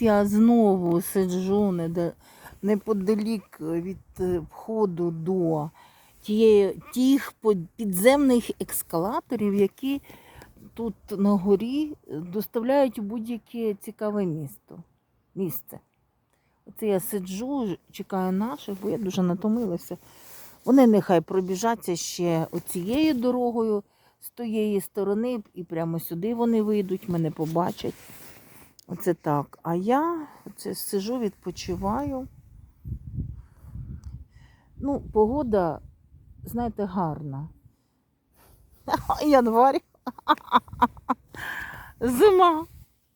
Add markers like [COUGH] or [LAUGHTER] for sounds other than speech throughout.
Я знову сиджу неподалік від е, входу до тих підземних ескалаторів, які тут на горі доставляють будь-яке цікаве місто, місце. Оце я сиджу, чекаю наших, бо я дуже натомилася. Вони нехай пробіжаться ще оцією дорогою з тієї сторони, і прямо сюди вони вийдуть, мене побачать. Оце так. А я оце сижу, відпочиваю. Ну, погода, знаєте, гарна. [LAUGHS] Январь. [LAUGHS] Зима.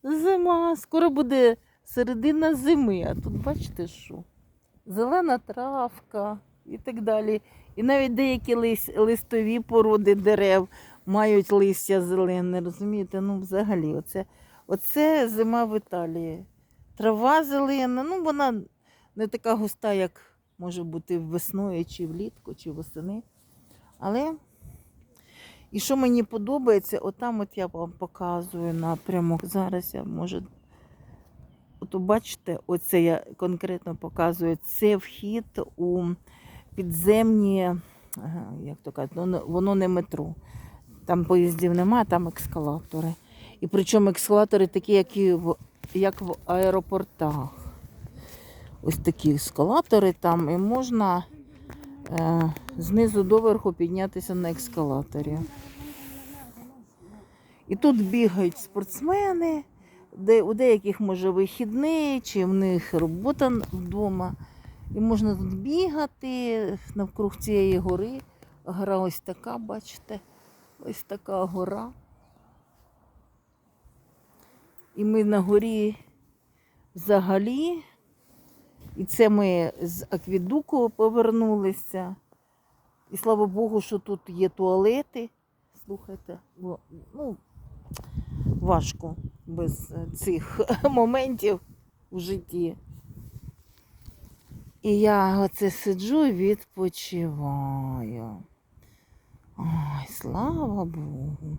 Зима. Скоро буде середина зими. А тут бачите що? Зелена травка і так далі. І навіть деякі листові породи дерев мають листя зелене, розумієте? Ну, взагалі, оце, оце зима в Італії. Трава зелена, ну вона не така густа, як може бути весною, чи влітку, чи восени. Але і що мені подобається, отам от я вам показую напрямок. Зараз я може. От бачите, оце я конкретно показую. Це вхід у підземні, як то кажуть, ну, воно не метро. Там поїздів немає, там ескалатори. І причому ескалатори такі, як, і в, як в аеропортах. Ось такі ескалатори там, і можна е, знизу доверху піднятися на ескалаторі. І тут бігають спортсмени, де, у деяких може вихідний, чи в них робота вдома. І можна тут бігати навкруг цієї гори. Гора ось така, бачите, ось така гора. І ми на горі взагалі. І це ми з аквідуку повернулися. І слава Богу, що тут є туалети. Слухайте, бо ну, важко без цих [LAUGHS] моментів у житті. І я оце сиджу і відпочиваю. Ой, слава Богу.